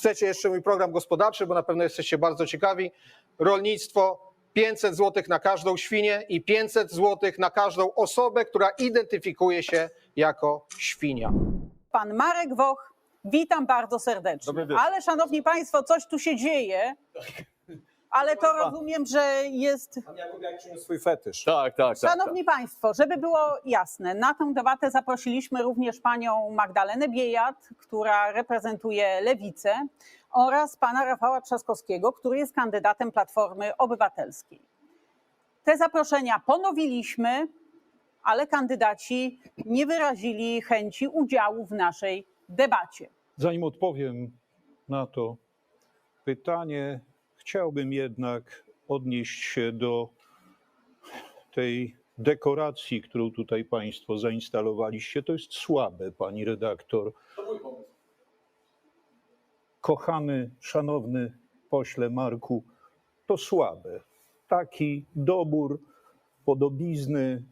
chcecie jeszcze mój program gospodarczy, bo na pewno jesteście bardzo ciekawi. Rolnictwo 500 zł na każdą świnię i 500 zł na każdą osobę, która identyfikuje się jako świnia. Pan Marek Woch, witam bardzo serdecznie. Ale szanowni państwo, coś tu się dzieje. Ale to rozumiem, że jest. Pan Jakub jak przyniósł swój fetysz. Tak, tak, tak. Szanowni Państwo, żeby było jasne, na tę debatę zaprosiliśmy również panią Magdalenę Biejat, która reprezentuje Lewicę, oraz pana Rafała Trzaskowskiego, który jest kandydatem Platformy Obywatelskiej. Te zaproszenia ponowiliśmy, ale kandydaci nie wyrazili chęci udziału w naszej debacie. Zanim odpowiem na to pytanie, chciałbym jednak odnieść się do tej dekoracji, którą tutaj Państwo zainstalowaliście. To jest słabe, pani redaktor. Kochany, szanowny pośle Marku, to słabe. Taki dobór podobizny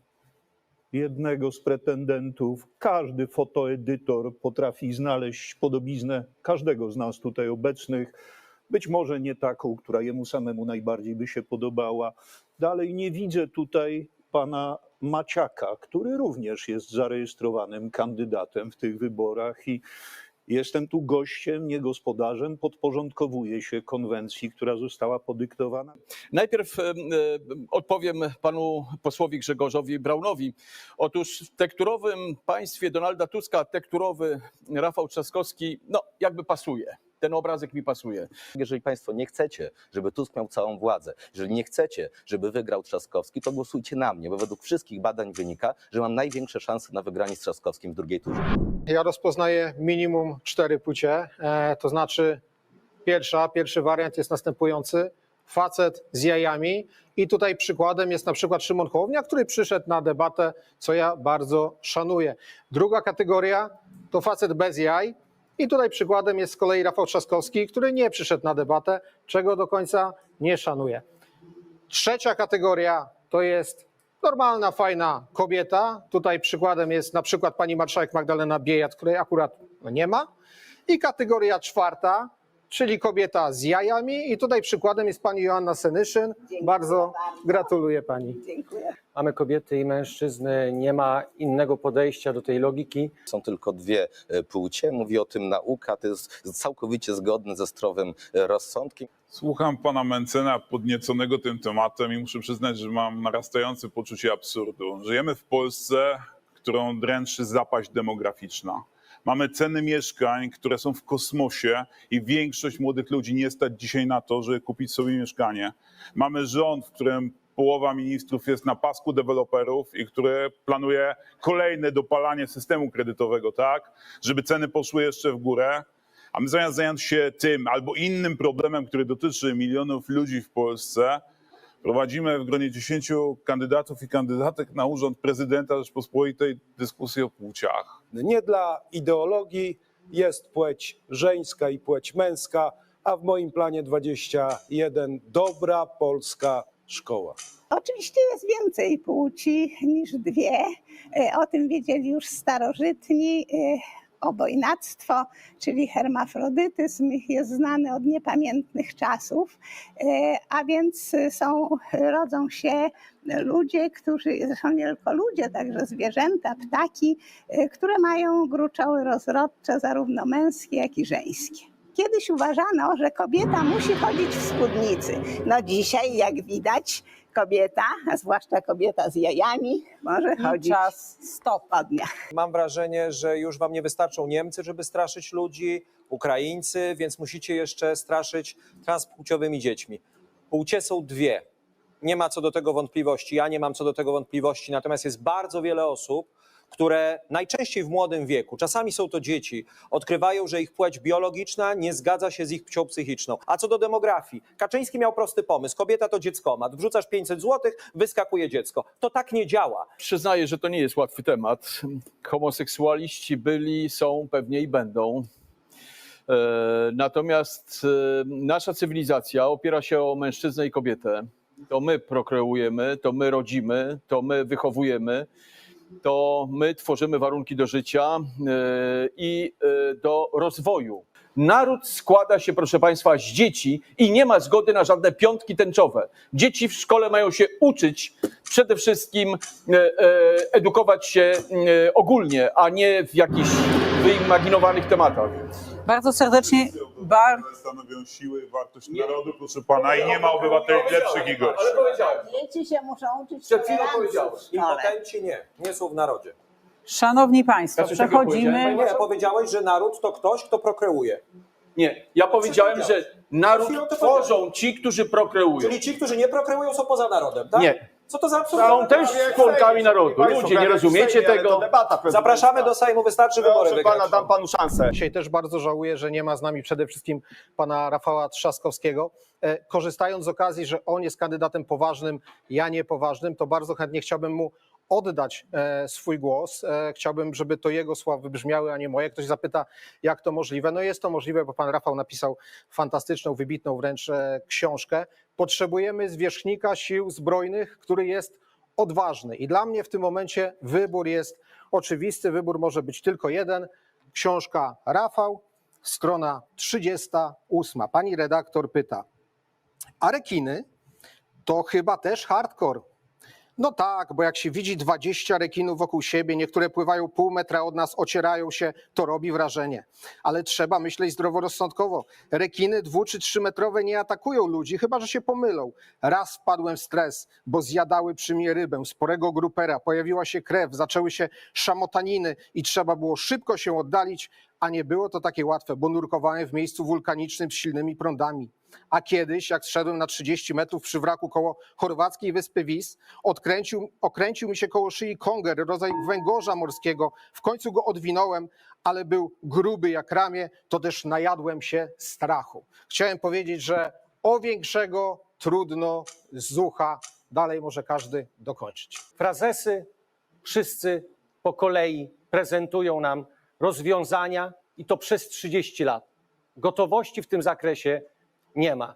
jednego z pretendentów. Każdy fotoedytor potrafi znaleźć podobiznę każdego z nas tutaj obecnych. Być może nie taką, która jemu samemu najbardziej by się podobała. Dalej nie widzę tutaj pana Maciaka, który również jest zarejestrowanym kandydatem w tych wyborach i jestem tu gościem, nie gospodarzem, podporządkowuję się konwencji, która została podyktowana Najpierw odpowiem panu posłowi Grzegorzowi Braunowi. Otóż w tekturowym państwie Donalda Tuska tekturowy Rafał Trzaskowski, no jakby pasuje. Ten obrazek mi pasuje. Jeżeli Państwo nie chcecie, żeby Tusk miał całą władzę, jeżeli nie chcecie, żeby wygrał Trzaskowski, to głosujcie na mnie, bo według wszystkich badań wynika, że mam największe szanse na wygranie z Trzaskowskim w drugiej turze. Ja rozpoznaję minimum cztery płcie, e, to znaczy pierwsza, pierwszy wariant jest następujący. Facet z jajami i tutaj przykładem jest na przykład Szymon Hołownia, który przyszedł na debatę, co ja bardzo szanuję. Druga kategoria to facet bez jaj i tutaj przykładem jest z kolei Rafał Trzaskowski, który nie przyszedł na debatę, czego do końca nie szanuję. Trzecia kategoria to jest normalna, fajna kobieta. Tutaj przykładem jest na przykład pani marszałek Magdalena Biejat, której akurat nie ma. I kategoria czwarta, czyli kobieta z jajami. I tutaj przykładem jest pani Joanna Senyszyn. Bardzo gratuluję pani. Mamy kobiety i mężczyzny, nie ma innego podejścia do tej logiki. Są tylko dwie e, płcie, mówi o tym nauka, to jest całkowicie zgodne ze zdrowym e, rozsądkiem. Słucham pana Mencena podnieconego tym tematem i muszę przyznać, że mam narastające poczucie absurdu. Żyjemy w Polsce, którą dręczy zapaść demograficzna. Mamy ceny mieszkań, które są w kosmosie i większość młodych ludzi nie stać dzisiaj na to, żeby kupić sobie mieszkanie. Mamy rząd, w którym połowa ministrów jest na pasku deweloperów i który planuje kolejne dopalanie systemu kredytowego, tak, żeby ceny poszły jeszcze w górę. A my zamiast zająć się tym albo innym problemem, który dotyczy milionów ludzi w Polsce, prowadzimy w gronie 10 kandydatów i kandydatek na urząd prezydenta Rzeczpospolitej dyskusję o płciach. Nie dla ideologii jest płeć żeńska i płeć męska, a w moim planie 21 dobra polska szkoła. Oczywiście jest więcej płci niż dwie. E, O tym wiedzieli już starożytni. Obojnactwo, czyli hermafrodytyzm, jest znany od niepamiętnych czasów, E, a więc są, rodzą się ludzie, którzy, zresztą nie tylko ludzie, także zwierzęta, ptaki, e, które mają gruczoły rozrodcze, zarówno męskie, jak i żeńskie. Kiedyś uważano, że kobieta musi chodzić w spódnicy. No dzisiaj, jak widać, kobieta, a zwłaszcza kobieta z jajami, może I chodzić czas stop. po dniach. Mam wrażenie, że już wam nie wystarczą Niemcy, żeby straszyć ludzi, Ukraińcy, więc musicie jeszcze straszyć transpłciowymi dziećmi. Płcie są dwie. Nie ma co do tego wątpliwości. Ja nie mam co do tego wątpliwości. Natomiast jest bardzo wiele osób, które najczęściej w młodym wieku, czasami są to dzieci, odkrywają, że ich płeć biologiczna nie zgadza się z ich płcią psychiczną. A co do demografii, Kaczyński miał prosty pomysł. Kobieta to dzieckomat. Wrzucasz 500 zł, wyskakuje dziecko. To tak nie działa. Przyznaję, że to nie jest łatwy temat. Homoseksualiści byli, są, pewnie i będą. E, Natomiast e, nasza cywilizacja opiera się o mężczyznę i kobietę. To my prokreujemy, to my rodzimy, to my wychowujemy. To my tworzymy warunki do życia e, i e, do rozwoju. Naród składa się, proszę Państwa, z dzieci i nie ma zgody na żadne piątki tęczowe. Dzieci w szkole mają się uczyć przede wszystkim e, edukować się ogólnie, a nie w jakichś wyimaginowanych tematach. Bardzo serdecznie, bar, Stanowią siły, wartość narodu, proszę pana, i nie ma obywateli lepszych i gorszych. Dzieci się muszą uczyć Przed chwilą tolerancji powiedziałeś. w szkole. Impotenci nie, nie są w narodzie. szanowni państwo, takiego przechodzimy... powiedziałem, Nie, powiedziałeś, że naród to ktoś, kto prokreuje. Nie, ja powiedziałem, że naród Chwilę to tworzą ci, którzy prokreują. Czyli ci, którzy nie prokreują, są poza narodem, tak? Nie. Co to za absurdalne? Są też członkami narodu. Ludzie, nie rozumiecie tego? Zapraszamy do Sejmu, wystarczy wybory Proszę pana, dam panu szansę. Dzisiaj też bardzo żałuję, że nie ma z nami przede wszystkim pana Rafała Trzaskowskiego. E, Korzystając z okazji, że on jest kandydatem poważnym, ja niepoważnym, to bardzo chętnie chciałbym mu oddać e, swój głos. E, Chciałbym, żeby to jego słowa wybrzmiały, a nie moje. Ktoś zapyta, jak to możliwe. No jest to możliwe, bo pan Rafał napisał fantastyczną, wybitną wręcz e, książkę. Potrzebujemy zwierzchnika sił zbrojnych, który jest odważny. I dla mnie w tym momencie wybór jest oczywisty. Wybór może być tylko jeden. Książka Rafał, strona 38. Pani redaktor pyta, a rekiny to chyba też hardcore. No tak, bo jak się widzi 20 rekinów wokół siebie, niektóre pływają pół metra od nas, ocierają się, to robi wrażenie. Ale trzeba myśleć zdroworozsądkowo. Rekiny dwu czy trzymetrowe nie atakują ludzi, chyba że się pomylą. Raz wpadłem w stres, bo zjadały przy mnie rybę, sporego grupera, pojawiła się krew, zaczęły się szamotaniny i trzeba było szybko się oddalić, a nie było to takie łatwe, bo nurkowałem w miejscu wulkanicznym z silnymi prądami. A kiedyś, jak zszedłem na 30 metrów przy wraku koło chorwackiej wyspy Vis, odkręcił, okręcił mi się koło szyi konger, rodzaj węgorza morskiego. W końcu go odwinąłem, ale był gruby jak ramię, to też najadłem się strachu. Chciałem powiedzieć, że o większego trudno z ucha, dalej może każdy dokończyć. Frazesy wszyscy po kolei prezentują nam rozwiązania i to przez 30 lat. Gotowości w tym zakresie nie ma.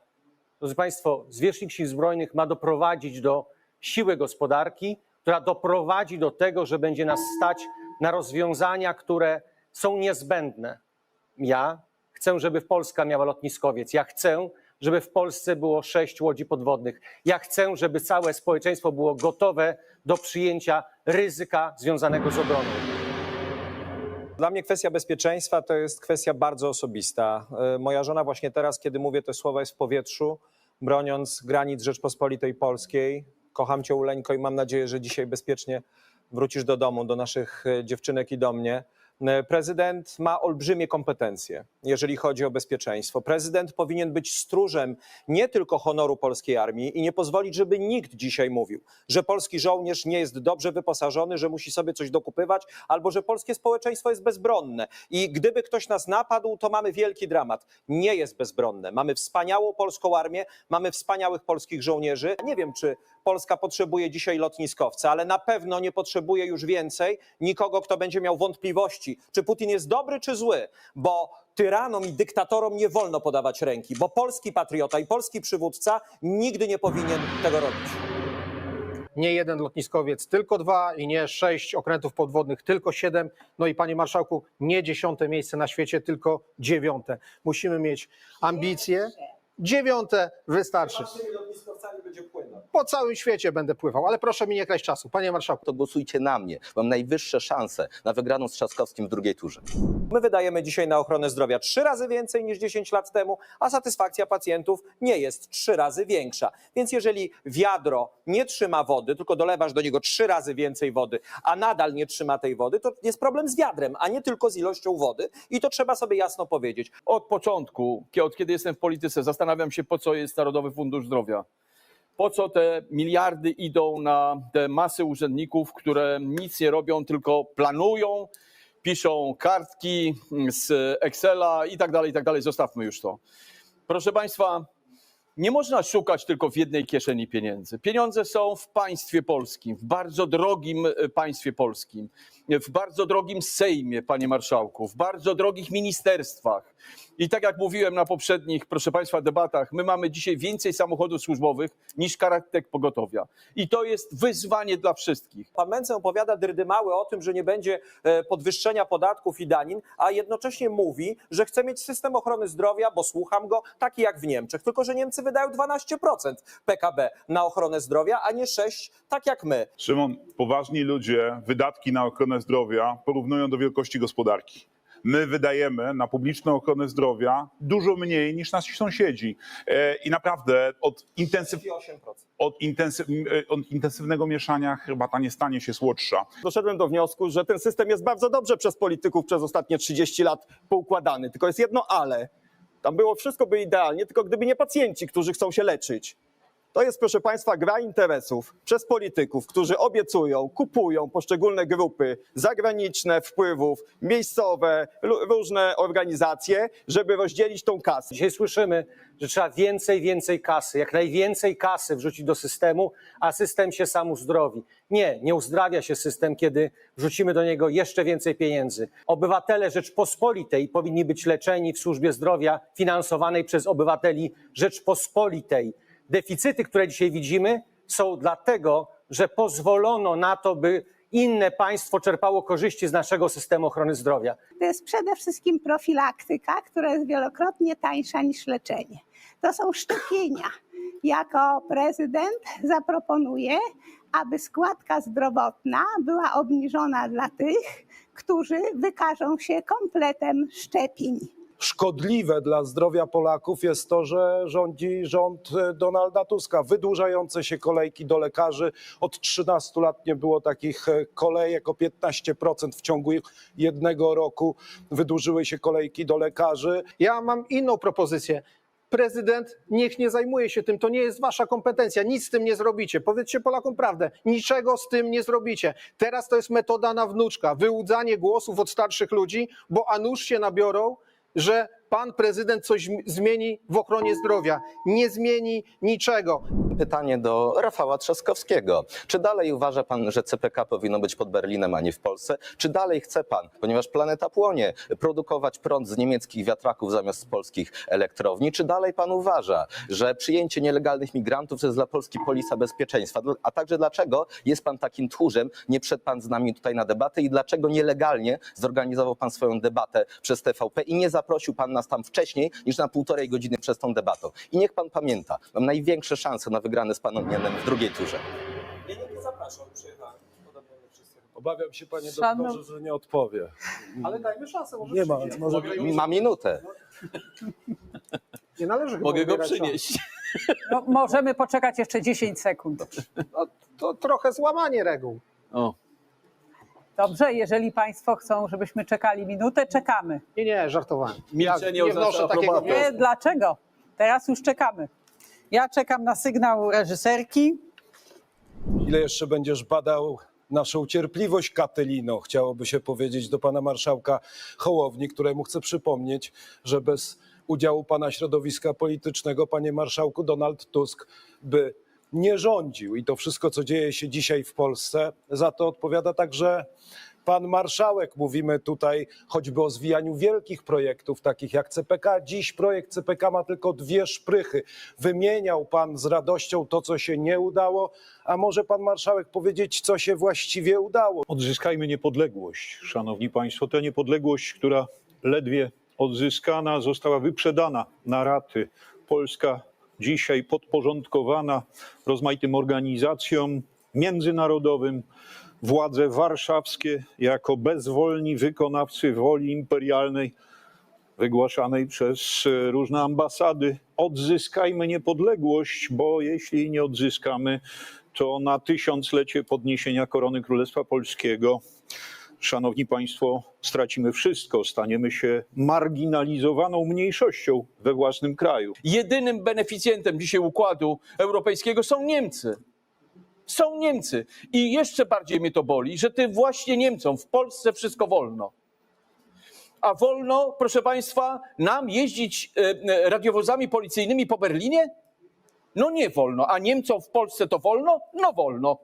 Drodzy Państwo, zwierzchnik sił zbrojnych ma doprowadzić do siły gospodarki, która doprowadzi do tego, że będzie nas stać na rozwiązania, które są niezbędne. Ja chcę, żeby Polska miała lotniskowiec. Ja chcę, żeby w Polsce było sześć łodzi podwodnych. Ja chcę, żeby całe społeczeństwo było gotowe do przyjęcia ryzyka związanego z obroną. Dla mnie kwestia bezpieczeństwa to jest kwestia bardzo osobista. E, Moja żona właśnie teraz, kiedy mówię te słowa, jest w powietrzu, broniąc granic Rzeczpospolitej Polskiej. Kocham cię, Uleńko, i mam nadzieję, że dzisiaj bezpiecznie wrócisz do domu, do naszych e, dziewczynek i do mnie. E, Prezydent ma olbrzymie kompetencje, jeżeli chodzi o bezpieczeństwo. Prezydent powinien być stróżem nie tylko honoru polskiej armii i nie pozwolić, żeby nikt dzisiaj mówił, że polski żołnierz nie jest dobrze wyposażony, że musi sobie coś dokupywać, albo że polskie społeczeństwo jest bezbronne. I gdyby ktoś nas napadł, to mamy wielki dramat. Nie jest bezbronne. Mamy wspaniałą polską armię, mamy wspaniałych polskich żołnierzy. Nie wiem, czy Polska potrzebuje dzisiaj lotniskowca, ale na pewno nie potrzebuje już więcej nikogo, kto będzie miał wątpliwości, czy Putin jest dobry, czy zły, bo tyranom i dyktatorom nie wolno podawać ręki, bo polski patriota i polski przywódca nigdy nie powinien tego robić. Nie jeden lotniskowiec, tylko dwa i nie sześć okrętów podwodnych, tylko siedem. No i panie marszałku, nie dziesiąte miejsce na świecie, tylko dziewiąte. Musimy mieć ambicje. Dziewiąte wystarczy. Po całym świecie będę pływał, ale proszę mi nie kraść czasu. Panie marszałku. To głosujcie na mnie. Mam najwyższe szanse na wygraną z Trzaskowskim w drugiej turze. My wydajemy dzisiaj na ochronę zdrowia trzy razy więcej niż 10 lat temu, a satysfakcja pacjentów nie jest trzy razy większa. Więc jeżeli wiadro nie trzyma wody, tylko dolewasz do niego trzy razy więcej wody, a nadal nie trzyma tej wody, to jest problem z wiadrem, a nie tylko z ilością wody. I to trzeba sobie jasno powiedzieć. Od początku, od kiedy jestem w polityce, zastanawiam się, po co jest Narodowy Fundusz Zdrowia. Po co te miliardy idą na te masy urzędników, które nic nie robią, tylko planują, piszą kartki z Excela i tak dalej, i tak dalej. Zostawmy już to. Proszę Państwa, nie można szukać tylko w jednej kieszeni pieniędzy. Pieniądze są w państwie polskim, w bardzo drogim e, państwie polskim, w bardzo drogim Sejmie, panie marszałku, w bardzo drogich ministerstwach, I tak jak mówiłem na poprzednich, proszę Państwa, debatach, my mamy dzisiaj więcej samochodów służbowych niż karetek pogotowia. I to jest wyzwanie dla wszystkich. Pan Mencen opowiada dyrdymały o tym, że nie będzie e, podwyższenia podatków i danin, a jednocześnie mówi, że chce mieć system ochrony zdrowia, bo słucham go, taki jak w Niemczech. Tylko, że Niemcy wydają 12% PKB na ochronę zdrowia, a nie 6%, tak jak my. Szymon, poważni ludzie wydatki na ochronę zdrowia porównują do wielkości gospodarki. My wydajemy na publiczną ochronę zdrowia dużo mniej niż nasi sąsiedzi. E, I naprawdę od, intensyw, 8%. od, intensyw, e, od intensywnego mieszania herbata nie stanie się słodsza. doszedłem do wniosku, że ten system jest bardzo dobrze przez polityków przez ostatnie 30 lat poukładany. Tylko jest jedno ale. Tam było wszystko by idealnie, tylko gdyby nie pacjenci, którzy chcą się leczyć. To jest, proszę Państwa, gra interesów przez polityków, którzy obiecują, kupują poszczególne grupy zagraniczne, wpływów, miejscowe, różne organizacje, żeby rozdzielić tą kasę. Dzisiaj słyszymy, że trzeba więcej, więcej kasy, jak najwięcej kasy wrzucić do systemu, a system się sam uzdrowi. Nie, nie uzdrawia się system, kiedy wrzucimy do niego jeszcze więcej pieniędzy. Obywatele Rzeczpospolitej powinni być leczeni w służbie zdrowia finansowanej przez obywateli Rzeczpospolitej. Deficyty, które dzisiaj widzimy, są dlatego, że pozwolono na to, by inne państwo czerpało korzyści z naszego systemu ochrony zdrowia. To jest przede wszystkim profilaktyka, która jest wielokrotnie tańsza niż leczenie. To są szczepienia. Jako prezydent zaproponuję, aby składka zdrowotna była obniżona dla tych, którzy wykażą się kompletem szczepień. Szkodliwe dla zdrowia Polaków jest to, że rządzi rząd e, Donalda Tuska. Wydłużające się kolejki do lekarzy. Od 13 lat nie było takich e, kolejek. O 15% w ciągu jednego roku wydłużyły się kolejki do lekarzy. Ja mam inną propozycję. Prezydent niech nie zajmuje się tym, to nie jest wasza kompetencja, nic z tym nie zrobicie. Powiedzcie Polakom prawdę, niczego z tym nie zrobicie. Teraz to jest metoda na wnuczka, wyłudzanie głosów od starszych ludzi, bo a nuż się nabiorą, że pan prezydent coś zmieni w ochronie zdrowia. Nie zmieni niczego. Pytanie do Rafała Trzaskowskiego. Czy dalej uważa pan, że CPK powinno być pod Berlinem, a nie w Polsce? Czy dalej chce pan, ponieważ planeta płonie, produkować prąd z niemieckich wiatraków zamiast z polskich elektrowni? Czy dalej pan uważa, że przyjęcie nielegalnych migrantów to jest dla Polski polisa bezpieczeństwa? A także dlaczego jest pan takim tchórzem, nie wszedł pan z nami tutaj na debatę i dlaczego nielegalnie zorganizował pan swoją debatę przez TVP i nie zaprosił pan nas tam wcześniej niż na półtorej godziny przez tą debatą? I niech pan pamięta, mam największe szanse na wygrane z panem Janem w drugiej turze. Ja nie zapraszam, przyjechałem. Obawiam się, panie Szanowny- doktorze, że nie odpowie. Ale dajmy szansę, może Nie ma, może Ma minutę. Nie należy Mogę go przynieść. No, możemy poczekać jeszcze 10 sekund. No, to trochę złamanie reguł. O. Dobrze, jeżeli Państwo chcą, żebyśmy czekali minutę, czekamy. Nie, nie, żartowałem. Milczenie ja nie oznacza wnoszę takiego aprobatę. Nie, dlaczego? Teraz już czekamy. Ja czekam na sygnał reżyserki. Ile jeszcze będziesz badał naszą cierpliwość, Katelino? Chciałoby się powiedzieć do pana marszałka Hołowni, któremu chcę przypomnieć, że bez udziału pana środowiska politycznego, panie marszałku, Donald Tusk by nie rządził. I to wszystko, co dzieje się dzisiaj w Polsce, za to odpowiada także pan marszałek. Mówimy tutaj choćby o zwijaniu wielkich projektów, takich jak CPK. Dziś projekt CPK ma tylko dwie szprychy. Wymieniał pan z radością to, co się nie udało, a może pan marszałek powiedzieć, co się właściwie udało? Odzyskajmy niepodległość, szanowni państwo. Tę niepodległość, która ledwie odzyskana, została wyprzedana na raty. Polska dzisiaj podporządkowana rozmaitym organizacjom międzynarodowym. Władze warszawskie jako bezwolni wykonawcy woli imperialnej wygłaszanej przez e, różne ambasady. Odzyskajmy niepodległość, bo jeśli nie odzyskamy, to na tysiąclecie podniesienia korony Królestwa Polskiego, szanowni państwo, stracimy wszystko. Staniemy się marginalizowaną mniejszością we własnym kraju. Jedynym beneficjentem dzisiaj układu europejskiego są Niemcy. Są Niemcy. I jeszcze bardziej mnie to boli, że tym właśnie Niemcom w Polsce wszystko wolno. A wolno, proszę Państwa, nam jeździć e, e, radiowozami policyjnymi po Berlinie? No nie wolno. A Niemcom w Polsce to wolno? No wolno.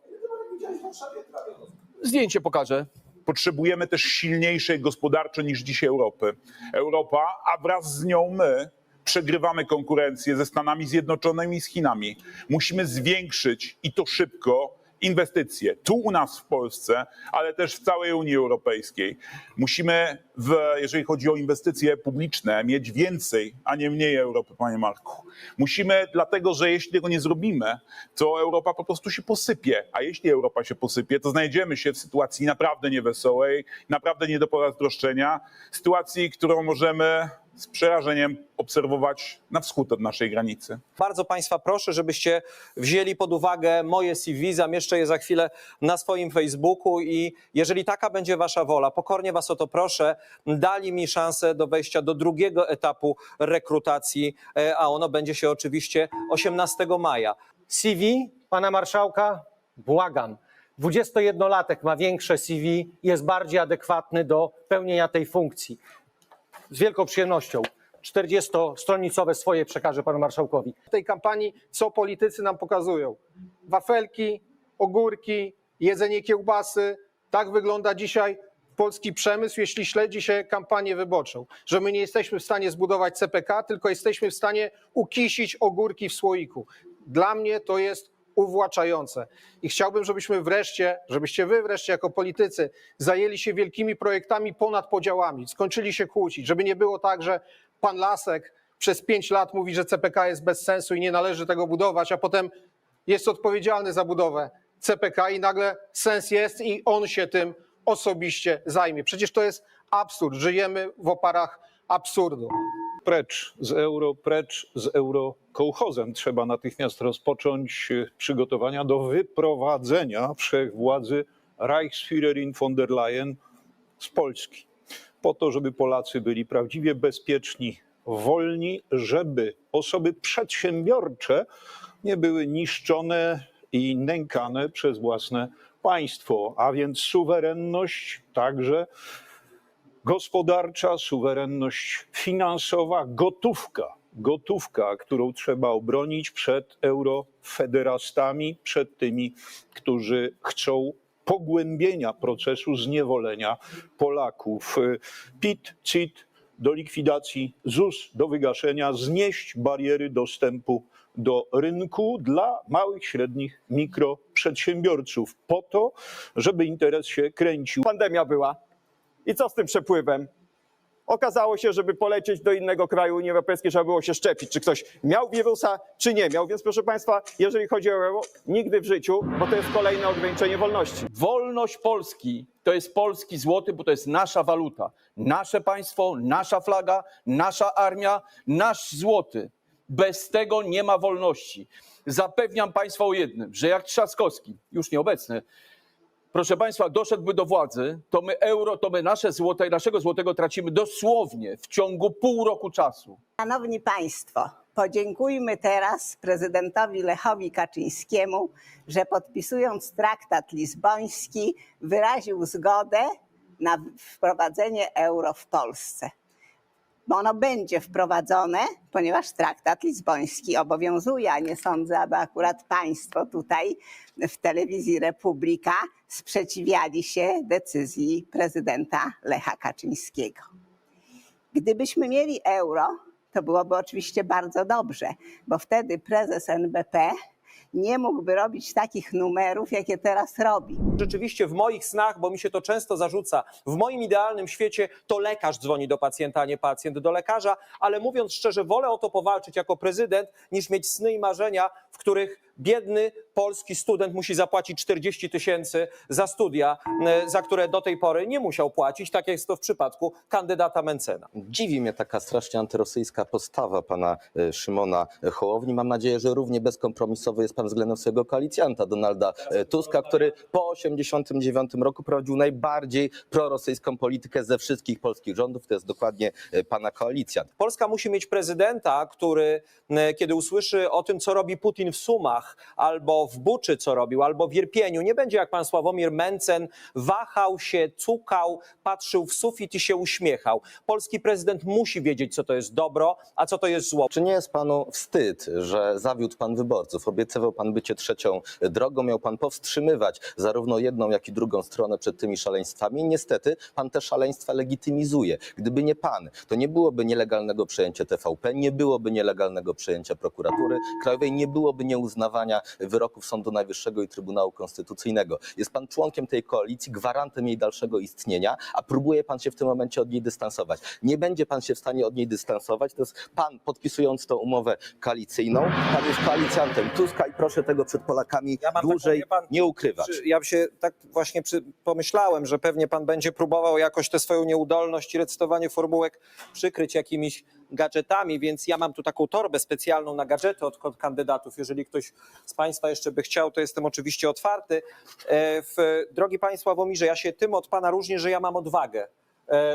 Zdjęcie pokażę. Potrzebujemy też silniejszej gospodarczo niż dzisiaj Europy. Europa, a wraz z nią my przegrywamy konkurencję ze Stanami Zjednoczonymi i z Chinami. Musimy zwiększyć i to szybko inwestycje tu u nas w Polsce, ale też w całej Unii Europejskiej. Musimy, w, jeżeli chodzi o inwestycje publiczne, mieć więcej, a nie mniej Europy, panie Marku. Musimy, dlatego że jeśli tego nie zrobimy, to Europa po prostu się posypie. A jeśli Europa się posypie, to znajdziemy się w sytuacji naprawdę niewesołej, naprawdę nie do pozazdroszczenia, sytuacji, którą możemy z przerażeniem obserwować na wschód od naszej granicy. Bardzo Państwa proszę, żebyście wzięli pod uwagę moje CV, zamieszczę je za chwilę na swoim Facebooku i jeżeli taka będzie Wasza wola, pokornie Was o to proszę, dali mi szansę do wejścia do drugiego etapu rekrutacji, e, a ono będzie się oczywiście 18 maja. CV pana marszałka, błagam. 21-latek ma większe CV, jest bardziej adekwatny do pełnienia tej funkcji. Z wielką przyjemnością 40-stronicowe swoje przekażę panu marszałkowi. w tej kampanii, co politycy nam pokazują. Wafelki, ogórki, jedzenie kiełbasy. Tak wygląda dzisiaj polski przemysł, jeśli śledzi się kampanię wyborczą. Że my nie jesteśmy w stanie zbudować CPK, tylko jesteśmy w stanie ukisić ogórki w słoiku. Dla mnie to jest uwłaczające. I chciałbym, żebyśmy wreszcie, żebyście wy wreszcie jako politycy zajęli się wielkimi projektami ponad podziałami, skończyli się kłócić, żeby nie było tak, że pan Lasek przez pięć lat mówi, że CPK jest bez sensu i nie należy tego budować, a potem jest odpowiedzialny za budowę CPK i nagle sens jest i on się tym osobiście zajmie. Przecież to jest absurd. Żyjemy w oparach absurdu. Precz z euro, precz z eurokołchozem. Trzeba natychmiast rozpocząć e, przygotowania do wyprowadzenia wszechwładzy Reichsführerin von der Leyen z Polski. Po to, żeby Polacy byli prawdziwie bezpieczni, wolni, żeby osoby przedsiębiorcze nie były niszczone i nękane przez własne państwo, a więc suwerenność także gospodarcza, suwerenność finansowa, gotówka, gotówka, którą trzeba obronić przed eurofederastami, przed tymi, którzy chcą pogłębienia procesu zniewolenia Polaków. PIT, CIT do likwidacji, ZUS do wygaszenia, znieść bariery dostępu do rynku dla małych, średnich, mikroprzedsiębiorców, po to, żeby interes się kręcił. Pandemia była. I co z tym przepływem? Okazało się, żeby polecieć do innego kraju Unii Europejskiej, trzeba było się szczepić, czy ktoś miał wirusa, czy nie miał. Więc proszę Państwa, jeżeli chodzi o euro, nigdy w życiu, bo to jest kolejne ograniczenie wolności. Wolność Polski to jest polski złoty, bo to jest nasza waluta. Nasze państwo, nasza flaga, nasza armia, nasz złoty. Bez tego nie ma wolności. Zapewniam Państwa o jednym, że jak Trzaskowski, już nieobecny, proszę Państwa, doszedłby do władzy, to my euro, to my nasze złote naszego złotego tracimy dosłownie w ciągu pół roku czasu. Szanowni Państwo, podziękujmy teraz prezydentowi Lechowi Kaczyńskiemu, że podpisując traktat lizboński wyraził zgodę na wprowadzenie euro w Polsce. Ono będzie wprowadzone, ponieważ traktat lizboński obowiązuje, a nie sądzę, aby akurat Państwo tutaj w telewizji Republika sprzeciwiali się decyzji prezydenta Lecha Kaczyńskiego. Gdybyśmy mieli euro, to byłoby oczywiście bardzo dobrze, bo wtedy prezes NBP nie mógłby robić takich numerów, jakie teraz robi. Rzeczywiście w moich snach, bo mi się to często zarzuca, w moim idealnym świecie to lekarz dzwoni do pacjenta, a nie pacjent do lekarza, ale mówiąc szczerze, wolę o to powalczyć jako prezydent, niż mieć sny i marzenia, w których biedny polski student musi zapłacić 40 tysięcy za studia, e, za które do tej pory nie musiał płacić, tak jak jest to w przypadku kandydata Mencena. Dziwi mnie taka strasznie antyrosyjska postawa pana e, Szymona Hołowni. Mam nadzieję, że równie bezkompromisowy jest pan względem swojego koalicjanta Donalda e, Tuska, który po 1989 roku prowadził najbardziej prorosyjską politykę ze wszystkich polskich rządów. To jest dokładnie pana koalicjant. Polska musi mieć prezydenta, który, kiedy usłyszy o tym, co robi Putin w Sumach, albo w Buczy, co robił, albo w Irpieniu, nie będzie jak pan Sławomir Mencen, wahał się, cukał, patrzył w sufit i się uśmiechał. Polski prezydent musi wiedzieć, co to jest dobro, a co to jest zło. Czy nie jest panu wstyd, że zawiódł pan wyborców? Obiecywał pan bycie trzecią drogą, miał pan powstrzymywać zarówno jedną, jak i drugą stronę przed tymi szaleństwami. Niestety pan te szaleństwa legitymizuje. Gdyby nie pan, to nie byłoby nielegalnego przejęcia TVP, nie byłoby nielegalnego przejęcia prokuratury krajowej, nie byłoby nieuznawania wyroków Sądu Najwyższego i Trybunału Konstytucyjnego. Jest pan członkiem tej koalicji, gwarantem jej dalszego istnienia, a próbuje pan się w tym momencie od niej dystansować. Nie będzie pan się w stanie od niej dystansować. To jest pan podpisując tą umowę koalicyjną. Pan jest koalicjantem Tuska i proszę tego przed Polakami Ja taką, dłużej wie pan, nie ukrywać. Ja się tak właśnie przy, pomyślałem, że pewnie pan będzie próbował jakoś tę swoją nieudolność i recytowanie formułek przykryć jakimiś gadżetami, więc ja mam tu taką torbę specjalną na gadżety od kandydatów. Jeżeli ktoś z państwa jeszcze by chciał, to jestem oczywiście otwarty. E, W, drogi panie Sławomirze, ja się tym od pana różnię, że ja mam odwagę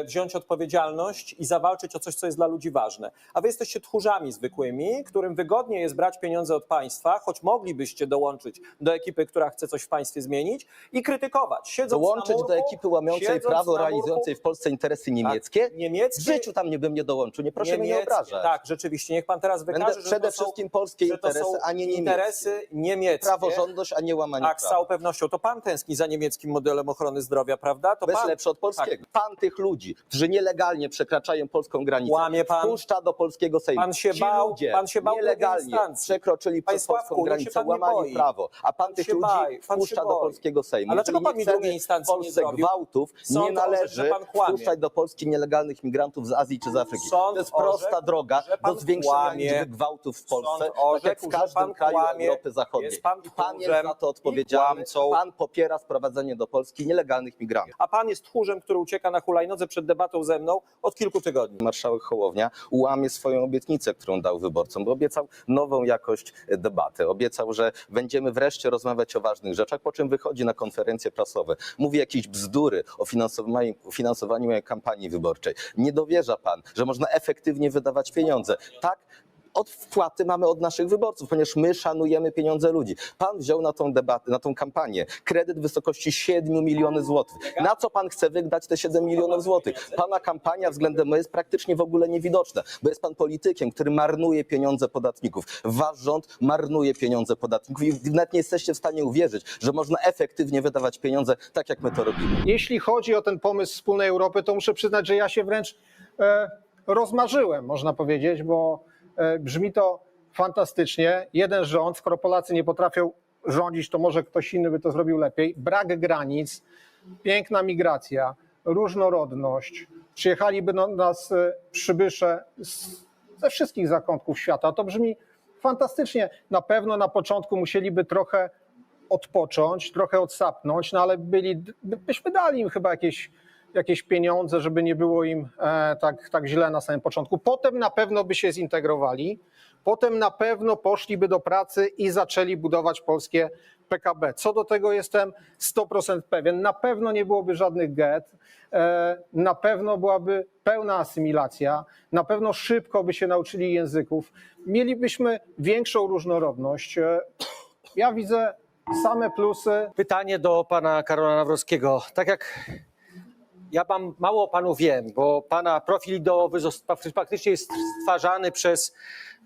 wziąć odpowiedzialność i zawalczyć o coś, co jest dla ludzi ważne. A wy jesteście tchórzami zwykłymi, którym wygodnie jest brać pieniądze od państwa, choć moglibyście dołączyć do ekipy, która chce coś w państwie zmienić i krytykować. Siedząc Dołączyć murku, do ekipy łamiącej prawo, murku- realizującej w Polsce interesy niemieckie? Tak, niemieckie, W życiu tam nie bym nie dołączył. Nie proszę mnie nie obrażać. Tak, rzeczywiście. Niech pan teraz wykaże, Będę że przede są, wszystkim polskie interesy, a nie niemieckie. interesy niemieckie. Praworządność, a nie łamanie Tak, z prawa. całą pewnością. To pan tęskni za niemieckim modelem ochrony zdrowia, prawda? To Bez pan, lepszy od polskiego. Pan tych ludzi, którzy nielegalnie przekraczają polską granicę, Kłamie pan. wpuszcza do polskiego Sejmu. Pan się Ci bał- ludzie pan się bał nielegalnie instancji. przekroczyli Panie przez polską Sławku, niech się granicę, pan nie łamali boi. prawo, a pan, Pan tych się ludzi boi, pan się wpuszcza do boi. polskiego Sejmu. A dlaczego Jeżeli pan mi nie chcemy drugiej instancji w nie Polsce zrobił? gwałtów, Sąd nie orzekł, należy że pan kłamie. wpuszczać do Polski nielegalnych migrantów z Azji czy z Afryki. Sąd to jest prosta orzekł, droga że pan do zwiększenia kłamie. liczby gwałtów w Polsce, Sąd tak jak orzekł, w że każdym pan kraju kłamie. Europy Zachodniej. Jest pan pan jest tchórzem za to i odpowiedzialny. kłamcą. Pan popiera sprowadzenie do Polski nielegalnych migrantów. A pan jest tchórzem, który ucieka na hulajnodze przed debatą ze mną od kilku tygodni. marszałek Hołownia ułamie swoją obietnicę, którą dał wyborcom, bo obiecał nową jakość debaty. Obiecał, że będziemy wreszcie rozmawiać o ważnych rzeczach, po czym wychodzi na konferencje prasowe, mówi jakieś bzdury o finansowaniu, finansowaniu kampanii wyborczej. Nie dowierza pan, że można efektywnie wydawać pieniądze. Tak, od wpłaty mamy od naszych wyborców, ponieważ my szanujemy pieniądze ludzi. Pan wziął na tą debatę, na tą kampanię kredyt w wysokości 7 milionów złotych. Na co pan chce wydać te 7 milionów złotych? Pana kampania względem mnie jest praktycznie w ogóle niewidoczna, bo jest pan politykiem, który marnuje pieniądze podatników. Wasz rząd marnuje pieniądze podatników i nawet nie jesteście w stanie uwierzyć, że można efektywnie wydawać pieniądze tak, jak my to robimy. Jeśli chodzi o ten pomysł wspólnej Europy, to muszę przyznać, że ja się wręcz e, rozmarzyłem, można powiedzieć, bo brzmi to fantastycznie. Jeden rząd, skoro Polacy nie potrafią rządzić, to może ktoś inny by to zrobił lepiej. Brak granic, piękna migracja, różnorodność. Przyjechaliby do nas e, przybysze z, ze wszystkich zakątków świata. To brzmi fantastycznie. Na pewno na początku musieliby trochę odpocząć, trochę odsapnąć, no ale byli, by- byśmy dali im chyba jakieś, jakieś pieniądze, żeby nie było im e, tak, tak źle na samym początku. Potem na pewno by się zintegrowali, potem na pewno poszliby do pracy i zaczęli budować polskie PKB. Co do tego jestem 100% pewien. Na pewno nie byłoby żadnych get, e, na pewno byłaby pełna asymilacja, na pewno szybko by się nauczyli języków, mielibyśmy większą różnorodność. E, Ja widzę same plusy. Pytanie do pana Karola Nawrockiego. Tak jak ja mam, mało o panu wiem, bo pana profil ideowy faktycznie jest stwarzany przez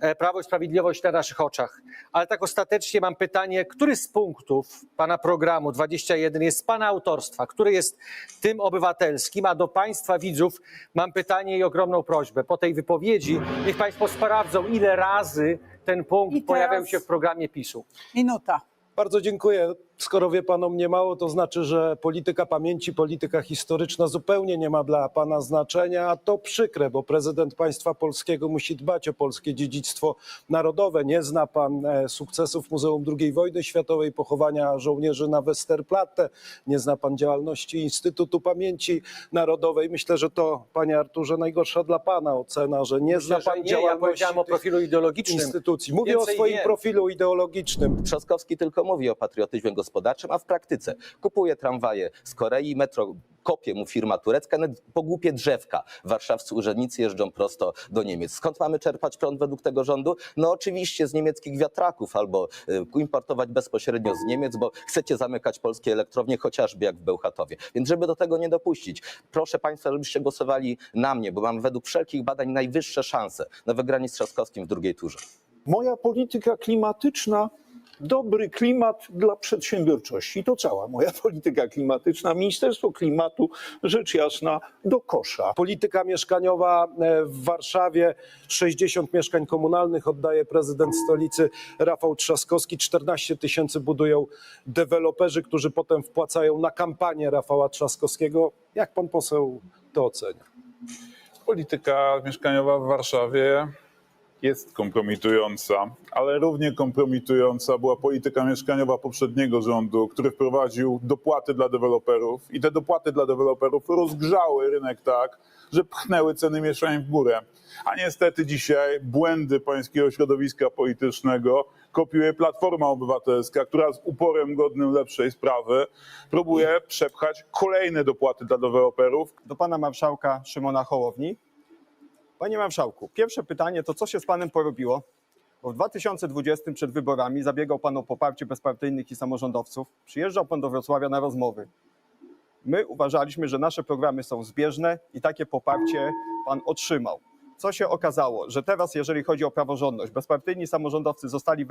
e, Prawo i Sprawiedliwość na naszych oczach. Ale tak ostatecznie mam pytanie, który z punktów pana programu 21 jest pana autorstwa, który jest tym obywatelskim, a do państwa widzów mam pytanie i ogromną prośbę. Po tej wypowiedzi niech państwo sprawdzą, ile razy ten punkt pojawiał się w programie PiSu. Minuta. Bardzo dziękuję. Skoro wie pan o mnie mało, to znaczy, że polityka pamięci, polityka historyczna zupełnie nie ma dla pana znaczenia, a to przykre, bo prezydent państwa polskiego musi dbać o polskie dziedzictwo narodowe. Nie zna pan e, sukcesów Muzeum II wojny światowej, pochowania żołnierzy na Westerplatte, nie zna pan działalności Instytutu Pamięci Narodowej. Myślę, że to, panie Arturze, najgorsza dla pana ocena, że nie zna Myślę, że pan nie, ja działalności powiedziałem o profilu ideologicznym. instytucji. Mówię o Więcej swoim nie. profilu ideologicznym. Trzaskowski tylko mówi o patriotyzmie gospodarczym, a w praktyce kupuje tramwaje z Korei, metro kopie mu firma turecka, nawet po głupie drzewka warszawscy urzędnicy jeżdżą prosto do Niemiec. Skąd mamy czerpać prąd według tego rządu? No oczywiście z niemieckich wiatraków albo y, importować bezpośrednio z Niemiec, bo chcecie zamykać polskie elektrownie, chociażby jak w Bełchatowie. Więc żeby do tego nie dopuścić, proszę Państwa, żebyście głosowali na mnie, bo mam według wszelkich badań najwyższe szanse na wygranie z Trzaskowskim w drugiej turze. Moja polityka klimatyczna dobry klimat dla przedsiębiorczości. To cała moja polityka klimatyczna. Ministerstwo Klimatu, rzecz jasna, do kosza. Polityka mieszkaniowa e, w Warszawie, 60 mieszkań komunalnych oddaje prezydent stolicy Rafał Trzaskowski, 14 tysięcy budują deweloperzy, którzy potem wpłacają na kampanię Rafała Trzaskowskiego. Jak pan poseł to ocenia? Polityka mieszkaniowa w Warszawie jest kompromitująca, ale równie kompromitująca była polityka mieszkaniowa poprzedniego rządu, który wprowadził dopłaty dla deweloperów i te dopłaty dla deweloperów rozgrzały rynek tak, że pchnęły ceny mieszkań w górę. A niestety dzisiaj błędy pańskiego środowiska politycznego kopiuje Platforma Obywatelska, która z uporem godnym lepszej sprawy próbuje przepchać kolejne dopłaty dla deweloperów, Do pana marszałka Szymona Hołowni. Panie marszałku, pierwsze pytanie to co się z panem porobiło? Bo w 2020 przed wyborami zabiegał pan o poparcie bezpartyjnych i samorządowców. Przyjeżdżał pan do Wrocławia na rozmowy. My uważaliśmy, że nasze programy są zbieżne i takie poparcie pan otrzymał. Co się okazało, że teraz, jeżeli chodzi o praworządność, bezpartyjni samorządowcy zostali,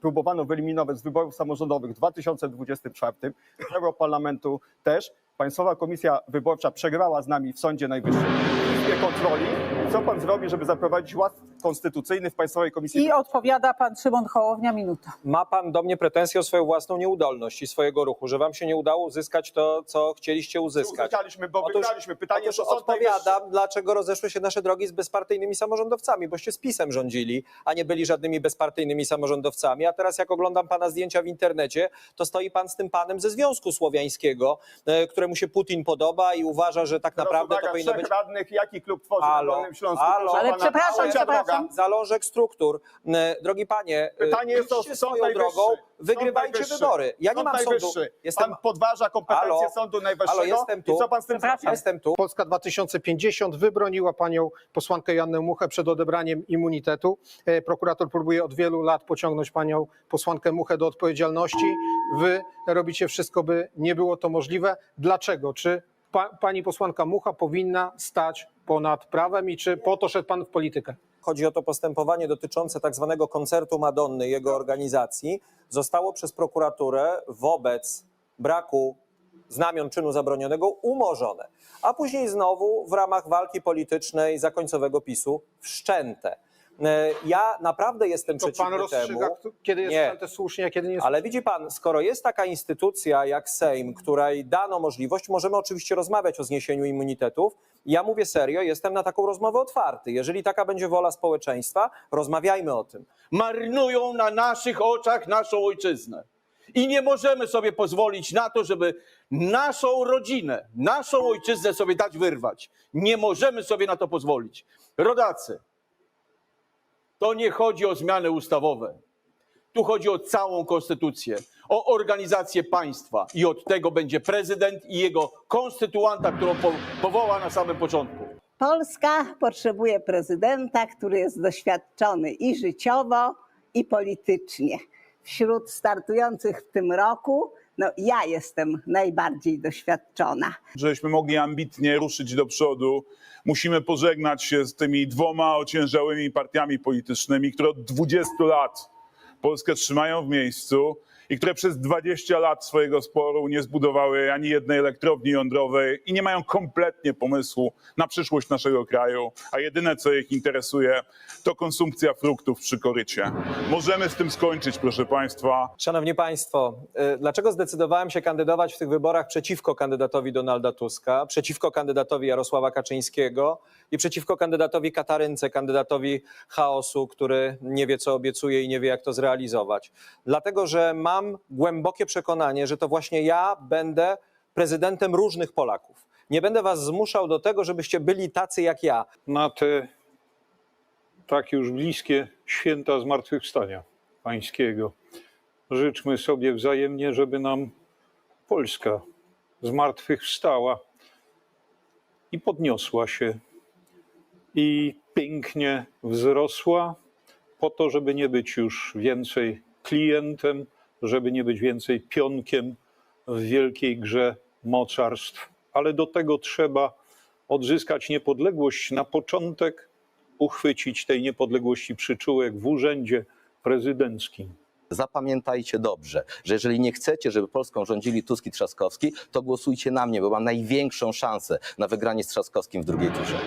próbowano wyeliminować z wyborów samorządowych w 2024, z Europarlamentu też. Państwowa Komisja Wyborcza przegrała z nami w Sądzie Najwyższym w Izbie Kontroli. Co pan zrobi, żeby zaprowadzić ład konstytucyjny w Państwowej Komisji I odpowiada pan Szymon Hołownia, minuta. Ma pan do mnie pretensje o swoją własną nieudolność i swojego ruchu, że wam się nie udało uzyskać to, co chcieliście uzyskać. Uzyskaliśmy, bo Otóż- wygraliśmy. Pytanie, Otóż czy Sąd Najwyższy- odpowiadam, dlaczego rozeszły się nasze drogi z bezpartyjnymi samorządowcami, boście z PiSem rządzili, a nie byli żadnymi bezpartyjnymi samorządowcami. A teraz jak oglądam pana zdjęcia w internecie, to stoi pan z tym panem ze Związku Słowiańskiego, e, któremu się Putin podoba i uważa, że tak naprawdę to uwaga, powinno trzech być radnych, jaki klub tworzy Halo, na Dolnym Śląsku? halo. Proszę Ale pana, przepraszam, przepraszam. droga. zalążek struktur. Drogi panie, Pytanie jest o Sąd swoją Najwyższy. Wygrywajcie Najwyższy. wybory. Ja nie Sąd mam sądu. Najwyższy. Jestem, Pan podważa kompetencje Halo? Sądu Najwyższego. halo, jestem tu. I co pan z tym zrobi? Jestem tu. Polska 2050 wybroniła panią posłankę Jannę Muchę przed odebraniem immunitetu. E, Prokurator próbuje od wielu lat pociągnąć panią posłankę Muchę do odpowiedzialności. Wy robicie wszystko, by nie było to możliwe. Dlaczego? Czy pa, pani posłanka Mucha powinna stać ponad prawem i czy po to szedł pan w politykę? Chodzi o to postępowanie dotyczące tak zwanego koncertu Madonny, jego organizacji, zostało przez prokuraturę wobec braku znamion czynu zabronionego umorzone, a później znowu w ramach walki politycznej zakońcowego PiSu wszczęte. E, Ja naprawdę jestem To pan przeciwny rozstrzyga, temu. kiedy jest Nie. to słusznie, a kiedy nie jest Ale widzi pan, skoro jest taka instytucja jak Sejm, której dano możliwość, możemy oczywiście rozmawiać o zniesieniu immunitetów. Ja mówię serio, jestem na taką rozmowę otwarty. Jeżeli taka będzie wola społeczeństwa, rozmawiajmy o tym. marnują na naszych oczach naszą ojczyznę. I nie możemy sobie pozwolić na to, żeby naszą rodzinę, naszą ojczyznę sobie dać wyrwać. Nie możemy sobie na to pozwolić. Rodacy, to nie chodzi o zmiany ustawowe. Tu chodzi o całą konstytucję, o organizację państwa i od tego będzie prezydent i jego konstytuanta, którą po, powoła na samym początku. Polska potrzebuje prezydenta, który jest doświadczony i życiowo, i politycznie. Wśród startujących w tym roku, no ja jestem najbardziej doświadczona. Żebyśmy mogli ambitnie ruszyć do przodu, musimy pożegnać się z tymi dwoma ociężałymi partiami politycznymi, które od 20 lat Polskę trzymają w miejscu i które przez 20 lat swojego sporu nie zbudowały ani jednej elektrowni jądrowej i nie mają kompletnie pomysłu na przyszłość naszego kraju, a jedyne co ich interesuje to konsumpcja fruktów przy korycie. Możemy z tym skończyć, proszę Państwa. Szanowni Państwo, y, dlaczego zdecydowałem się kandydować w tych wyborach przeciwko kandydatowi Donalda Tuska, przeciwko kandydatowi Jarosława Kaczyńskiego i przeciwko kandydatowi Katarynce, kandydatowi chaosu, który nie wie, co obiecuje i nie wie, jak to zrealizować? Dlatego, że mam głębokie przekonanie, że to właśnie ja będę prezydentem różnych Polaków. Nie będę Was zmuszał do tego, żebyście byli tacy jak ja. na te tak już bliskie święta zmartwychwstania pańskiego. Życzmy sobie wzajemnie, żeby nam Polska zmartwychwstała i podniosła się i pięknie wzrosła po to, żeby nie być już więcej klientem, żeby nie być więcej pionkiem w wielkiej grze mocarstw, ale do tego trzeba odzyskać niepodległość na początek, uchwycić tej niepodległości przyczółek w urzędzie prezydenckim. Zapamiętajcie dobrze, że jeżeli nie chcecie, żeby Polską rządzili Tusk i Trzaskowski, to głosujcie na mnie, bo mam największą szansę na wygranie z Trzaskowskim w drugiej turze.